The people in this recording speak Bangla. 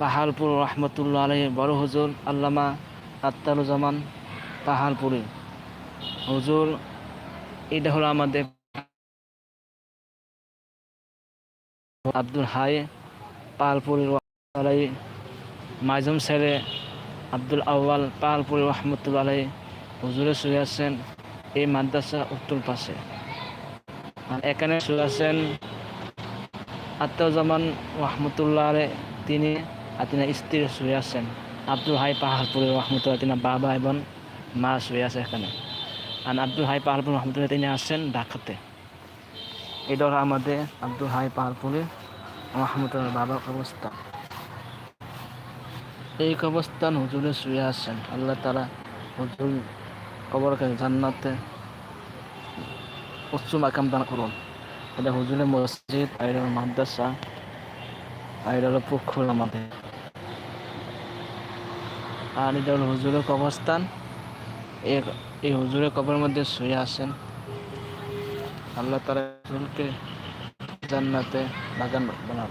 পাহাড়পুর রহমতুল্লাহ আলহী বড় হুজুর আল্লামা আত্মারুজ্জামান পাহাড়পুরি হুজুর, এটা হলো আমাদের আব্দুল হাই পাহাড়পুরি আলাই মাইজুম ছেড়ে আব্দুল আউয়াল পাহাড়পুরি রহমতুল্লাহ আলাই হুজুরে শুয়ে আছেন এই মাদ্রাসা উত্তর পাশে। এখানে শুয়ে আছেন আত্মারুজ্জামান রহমতুল্লাহ আলাই তিনি আর তিনি স্ত্রী শুয়ে আছেন। আব্দুল হাই পাহাড়পুরি রহমতুল্লাহ তিনি বাবা এবং মা শুয়ে আছে এখানে। আর আব্দুল হাই পাহাড়পুর রহমতুল্লাহ তিনি আসছেন ঢাকাতে। এটা আমাদের আব্দুল হাই পাহাড়পুরি রহমতুল্লাহ বাবার অবস্থান এই কবরস্থান হুজুরে শুয়ে আছেন। আল্লাহ তারা হুজুর কবরকে জান্নাতে উচ্চ মাকাম দান করুন। এটা হুজুরের মসজিদ আর মাদ্রাসা এটা পুকুর আমাদের। আর এটা হলো হুজুরের কবরস্থান। এই হুজুরের কবরের মধ্যে শুয়ে আসেন আল্লাহ তারা জান্নাতে বাগান বানান